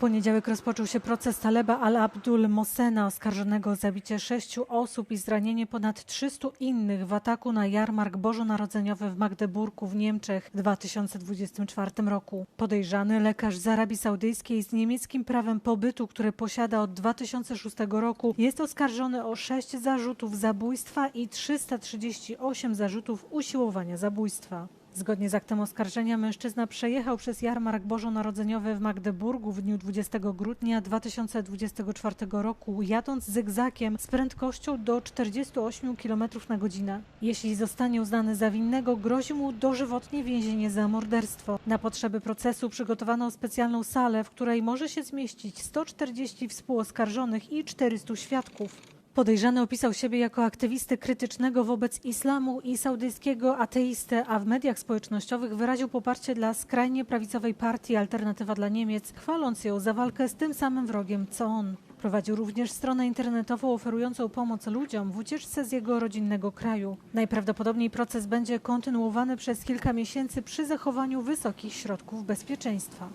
poniedziałek rozpoczął się proces Taleba al-Abdul Mosena, oskarżonego o zabicie sześciu osób i zranienie ponad 300 innych w ataku na jarmark bożonarodzeniowy w Magdeburgu w Niemczech w 2024 roku. Podejrzany lekarz z Arabii Saudyjskiej z niemieckim prawem pobytu, które posiada od 2006 roku, jest oskarżony o sześć zarzutów zabójstwa i 338 zarzutów usiłowania zabójstwa. Zgodnie z aktem oskarżenia mężczyzna przejechał przez jarmark bożonarodzeniowy w Magdeburgu w dniu 20 grudnia 2024 roku, jadąc zygzakiem z prędkością do 48 km na godzinę. Jeśli zostanie uznany za winnego, grozi mu dożywotnie więzienie za morderstwo. Na potrzeby procesu przygotowano specjalną salę, w której może się zmieścić 140 współoskarżonych i 400 świadków. Podejrzany opisał siebie jako aktywistę krytycznego wobec islamu i saudyjskiego ateistę, a w mediach społecznościowych wyraził poparcie dla skrajnie prawicowej partii Alternatywa dla Niemiec, chwaląc ją za walkę z tym samym wrogiem co on. Prowadził również stronę internetową oferującą pomoc ludziom w ucieczce z jego rodzinnego kraju. Najprawdopodobniej proces będzie kontynuowany przez kilka miesięcy przy zachowaniu wysokich środków bezpieczeństwa.